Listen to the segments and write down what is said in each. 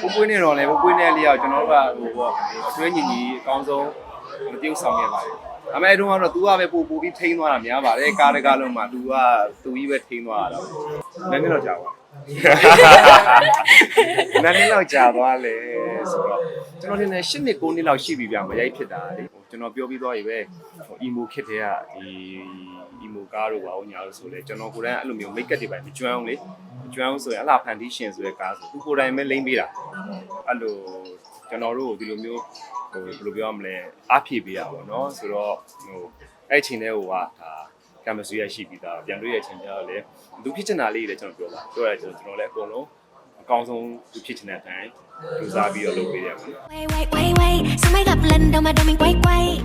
ပူပွေးနေတော့လေပူပွေးနေလေးရောက်ကျွန်တော်တို့ကဟိုပေါ့အတွင်းညီညီအကောင်းဆုံးမပြုတ်ဆောင်ခဲ့ပါတယ်အမေတုန်းကတော့ तू ကပဲပို့ပို့ပြီးထိန်းသွားတာများပါတယ်ကားတကားလုံးမှာ तू ကသူကြီးပဲထိန်းသွားတာတော့နည်းနည်းတော့ကြာပါနည်းနည်းတော့ကြာသွားလေဆိုတော့ကျွန်တော်ထင်တယ်10နှစ်9နှစ်လောက်ရှိပြီဗျမရိုက်ဖြစ်တာလေ ကျွန်တော်ပြောပြီးသွားပြီပဲဟို emo ခစ်တဲ့ကဒီ emo ကားတို့ပါဦးညာလို့ဆိုလေကျွန်တော်ကိုယ်တိုင်အဲ့လိုမျိုး make up တွေပဲမကျွမ်းအောင်လေမကျွမ်းအောင်ဆိုရင်အလားဖန်တီးရှင်ဆိုတဲ့ကားဆိုသူကိုယ်တိုင်ပဲလိမ့်ပေးတာအဲ့လိုကျွန်တော်တို့ကိုဒီလိုမျိုးဟိုဘယ်လိုပြောရမလဲအားဖြည့်ပေးရပါတော့เนาะဆိုတော့ဟိုအဲ့ချိန်လေးဟိုကဒါကင်မစရီရရှိပြီးသားပြန်တွေ့ရချိန်ကျတော့လေလူဖြစ်ချင်တာလေးတွေလည်းကျွန်တော်ပြောပါပြောရကျွန်တော်လည်းအကုန်လုံးအကောင်းဆုံးလူဖြစ်ချင်တဲ့အတိုင်း ကြိုးစားပြီးတော့လုပ်ပေးရပါမယ် Wait, wait, wait, wait. Somebody got blend on my domain, wait, wait.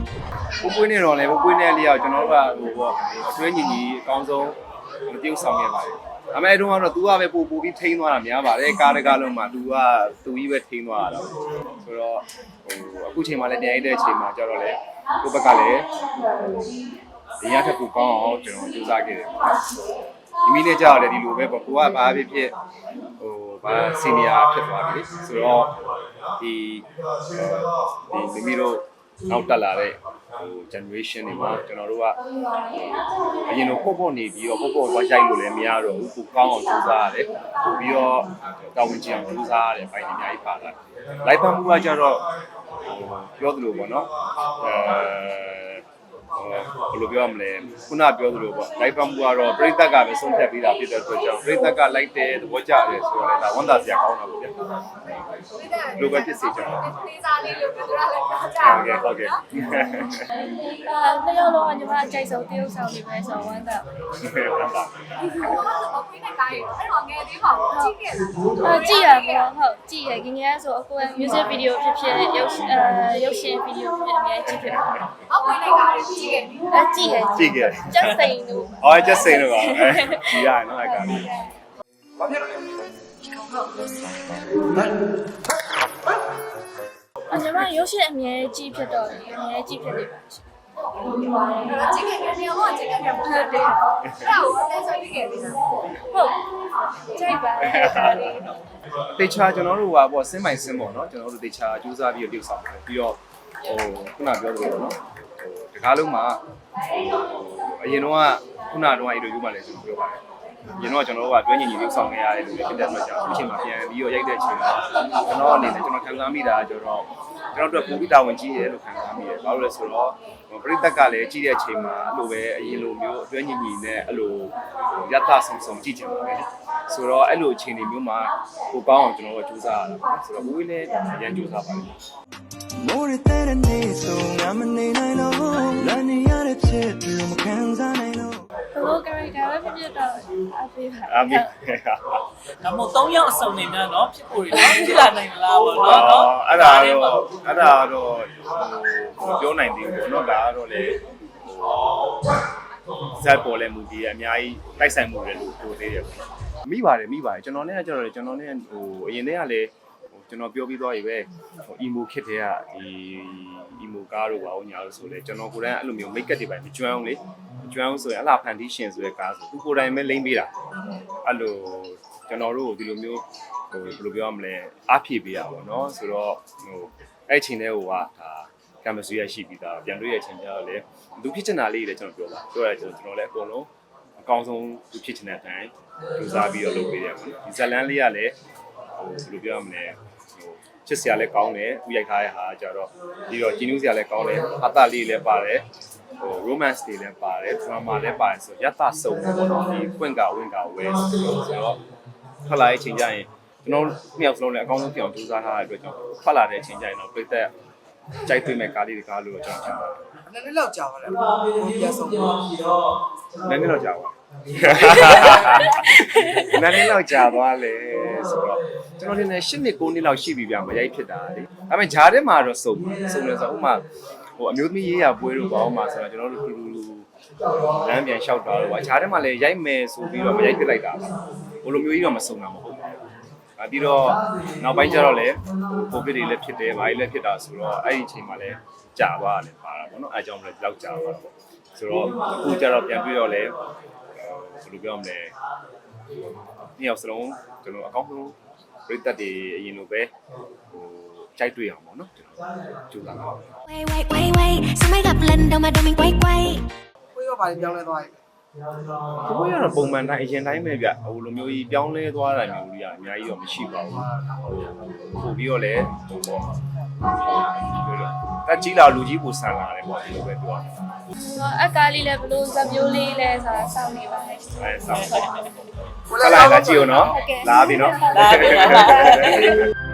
ပူပွေးနေတော့လေပူပွေးနေလေးရောက်ကျွန်တော်တို့ကဟိုပေါ့အတွင်းညီညီအကောင်းဆုံးမပြုတ်ဆောင်ခဲ့ပါတယ်အမေတုန်းကတော့ तू ကပဲပို့ပို့ပြီးထိန်းသွားတာများပါတယ်ကားတကားလုံးမှာ तू ကသူကြီးပဲထိန်းသွားတာဆိုတော့ဟိုအခုချိန်မှလည်းတင်ရိုက်တဲ့အချိန်မှာကျတော့လေကိုယ့်ဘက်ကလည်းဒီရထက်ကိုကောင်းအောင်ကျွန်တော်ကြိုးစားခဲ့တယ်ဒီမိနဲ့ကြောက်တယ်ဒီလိုပဲပေါ့ကိုကဘာဖြစ်ဖြစ်ဟို ဘာစီနီယာဖြစ်သွားပြီဆိုတော့ဒီဒီမိမိတို့နောက်တက်လာတဲ့ဟို generation တွေမှာကျွန်တော်တို့ကအရင်တော့ပေါ့ပေါ့နေပြီးတော့ပေါ့ပေါ့သွားရိုက်လို့လည်းမရတော့ဘူးကိုကောင်းအောင်ကြိုးစားရတယ်ပို့ပြီးတော့တာဝန်ကျအောင်ကြိုးစားရတယ်ပိုင်းအများကြီးပါလာလိုက်ဖမ်းမှုကကြတော့ဟိုပြောသလိုပေါ့နော်အဲ ဘယ်လိုပြောရမလဲခုနပြောသလိုပေါ့လိုက်ဖမ်းမှုကတော့ပြိတ္တကပဲဆုံးဖြတ်ပြီးတာဖြစ်တဲ့အတွက်ကြောင့်ပြိတ္တကလိုက်တဲ့သဘောကျတယ်ဆိုတော့လည်းဒါဝန်တာစရာကောင်းတာပေါ့ဗျလိုပဲဖြစ်စေချင်တယ်သေးစားလေးလို့ပြောတာလည်းကြားကြဟုတ်ကဲ့ဟုတ်ကဲ့အာနှစ်ယောက်လုံးကညီမအကြိုက်ဆုံးတရုပ်ဆောင်နေပဲဆိုတော့ဝမ်းသာပါဟုတ်ပါဟိုဖိနေတိုင်းအဲ့တော့ငယ်သေးပါဘူးကြည့်ခဲ့လားအာကြည့်ရပါဟုတ်ကြည့်ရငငယ်ဆိုအကိုက music video ဖြစ်ဖြစ်ရုပ်အဲရုပ်ရှင် video ဖြစ်ဖြစ်အများကြီးကြည့်ဖြစ်ပါတယ်ဟောဖိနေတိုင်း ကြည့်ခဲ့ပြီအကြည့်ရကြည့်ကြတယ် just saying လို့ အော် just say တော့ပါအဲကြည့်ရတယ်နော်အဲ့ကောင်လေးအညီမရုပ်ရှင်အမြဲကြည့်ဖြစ်တော့အမြဲကြည့်ဖြစ်နေပါရှင်အဲ့တော့ကြည့်ခဲ့တယ်နေတော့ကြည့်ခဲ့တယ်ဟုတ်တယ်အဲ့တော့လည်းဆိုကြည့်ခဲ့ပြီလားဟုတ်ကြိုက်ပါတယ်ဒါလေးတေချာကျွန်တော်တို့ဟာပေါ့စင်းပိုင်စင်းပေါ့နော်ကျွန်တော်တို့တေချာကြိုးစားပြီးတော့ပြုဆောင်ပါတယ်ပြီးတော့ဟိုခုနပြောသလိုပေါ့နော်ဟို တကားလုံးမှာဟိုအရင်တော့ကခုနတော့အဲ့လိုယူမှလည်းကျွန်တော်ပြောပါတယ်ရင်တော့ကျွန်တော်တို့ကတွဲညီညီပြုဆောင်နေရတယ်လို့ဖြစ်တဲ့အတွက်ကြောင့်အချိန်မှာပြန်ပြီးတော့ရိုက်တဲ့အချိန်မှာကျွန်တော်အနေနဲ့ကျွန်တော်ခံစားမိတာကျတော့ ကျွန်တော်တို့ပူပြီးတာဝန်ကြီးတယ်လို့ခံစားမိတယ်။ဘာလို့လဲဆိုတော့ပရိသတ်ကလည်းကြီးတဲ့အချိန်မှာအဲ့လိုပဲအရင်လိုမျိုးအတွဲညီညီနဲ့အဲ့လိုရတဆုံဆုံကြည့်ကြပါပဲ။ဆိုတော့အဲ့လိုအချိန်တွေမျိုးမှာကိုကောင်းအောင်ကျွန်တော်တို့ကြိုးစားရတာ။ဆိုတော့ဝေးလည်းအရင်ကြိုးစားပါလိမ့်မယ်။ More than a day so I'm a name I know Learning how to chip you my hands I know ဘလို့ character ပဲဖြစ်ဖြစ်တော့အားပေးပါအာမင်ဒါမှမဟုတ်၃ယောက်အစုံနေများနော်ဖြစ်ဖို့တွေနော်ဖြစ်လာနိုင်မလားပေါ့နော်နော်အဲ့ဒါတော့အဲ့ဒါတော့ဟိုပြောနိုင်သေးဘူးပေါ့နော်ဒါကတော့လေဇက်ပေါ်လဲမူကြီးအများကြီးတိုက်ဆိုင်မှုတွေလို့ပြောသေးတယ်ပေါ့မိပါတယ်မိပါတယ်ကျွန်တော်နဲ့ကကျတော့ကျွန်တော်နဲ့ဟိုအရင်တည်းကလည်းကျွန်တော်ပြောပြီးသွားပြီပဲဟို emo ခစ်တဲ့ကဒီ emo ကားတို့ပါဟိုညာလို့ဆိုလဲကျွန်တော်ကိုယ်တိုင်အဲ့လိုမျိုး make up တွေပါမကျွမ်းအောင်လေ ကျွမ်းဦးဆိုရင်အလား foundation ဆိုတဲ့ကားဆိုသူကိုယ်တိုင်ပဲလိမ့်ပေးတာအဲ့လိုကျွန်တော်တို့ဒီလိုမျိုးဟိုဘယ်လိုပြောရမလဲအားဖြည့်ပေးတာပေါ့နော်ဆိုတော့ဟိုအဲ့ချိန်တဲ့ဟိုကဒါကမစရီရရှိပြီးသားပြန်တွေ့ရချိန်ကျတော့လေသူဖြစ်ချင်တာလေးတွေလည်းကျွန်တော်ပြောပါပြောရကျွန်တော်ကျွန်တော်လည်းအကုန်လုံးအကောင်းဆုံးသူဖြစ်ချင်တဲ့အတိုင်းကြိုးစားပြီးတော့လုပ်ပေးရပါမယ်ဒီဇလန်းလေးကလည်းဟိုဘယ်လိုပြောရမလဲချစ်စရာလည်းကောင်းတယ်သူရိုက်ထားတဲ့ဟာကြတော့ပြီးတော့ကြည်နူးစရာလည်းကောင်းတယ်အတလေးလည်းပါတယ် ဟို romance တွေလည်းပါတယ် drama လည်းပါတယ်ဆိုရတစုံပေါ့နော်ဒီပွင့်ကဝင့်ကဝဲဆိုတော့ထွက်လာတဲ့အချိန်ကျရင်ကျွန်တော်နှစ်ယောက်စလုံးလည်းအကောင်းဆုံးဖြစ်အောင်ကြိုးစားထားတဲ့အတွက်ကြောင့်ထွက်လာတဲ့အချိန်ကျရင်တော့ပြည့်တဲ့ကြိုက်တွေ့မဲ့ကားလေးတွေကားလို့ကျွန်တော်ထင်ပါတယ်နည်းနည်းလောက်ကြာပါလားပြန်ဆုံးပါနည်းနည်းတော့ကြာပါနည်းနည်းတော့ကြာသွားလေဆိုတော့ကျွန်တော်ထင်တယ်10နှစ်9နှစ်လောက်ရှိပြီဗျမရိုက်ဖြစ်တာလေဒါပေမဲ့ဂျားထဲမှာတော့စုံစုံလဲဆိုဥမာ ဟိုအမျိုးသမီးရေးရပွဲတို့ပေါ့ဥမာဆိုတော့ကျွန်တော်တို့တူတူလမ်းပြန်လျှောက်တာတော့ဗျာဂျားထဲမှာလည်းရိုက်မယ်ဆိုပြီးတော့မရိုက်ဖြစ်လိုက်တာပါဟိုလိုမျိုးကြီးတော့မစုံတာမဟုတ်ပါဘူးအပြီးတော့နောက်ပိုင်းကျတော့လေကိုဗစ်တွေလည်းဖြစ်တယ်ဘာကြီးလည်းဖြစ်တာဆိုတော့အဲ့ဒီအချိန်မှာလည်းကြာပါလေပါတာပေါ့နော်အဲအကြောင်းလည်းဒီလောက်ကြာပါတော့ဆိုတော့အခုကျတော့ပြန်ပြီးတော့လေဘယ်လိုပြောမလဲနှစ်ယောက်စလုံးကျွန်တော်အကောင်းဆုံးပရိသတ်တွေအရင်လိုပဲဟို ကြိုက်တွေ့အောင်ပေါ့နော်ကျွန်တော်ကြိုးစားပါမယ် Quay quay quay quay Sao mấy gặp lần đâu mà đâu mình quay quay ကိုရောပါလေပြောင်းလဲသွားပြီဘိုးကတော့ပုံမှန်တိုင်းအရင်တိုင်းပဲဗျဟိုလိုမျိုးကြီးပြောင်းလဲသွားတာမျိုးကြီးကအများကြီးတော့မရှိပါဘူးဟိုပို့ပြီးတော့လည်းဟိုပေါ့တက်ကြီးလာလူကြီးပူဆန်လာတယ်ပေါ့ဒီလိုပဲပြောရမယ်အကားလေးလည်းဘလို့ဇမျိုးလေးလဲဆိုတာစောင့်နေပါမယ်အဲဆောင်းဆက်လာလာကြည့်ဦးနော်လာပြီနော်လာပြီလား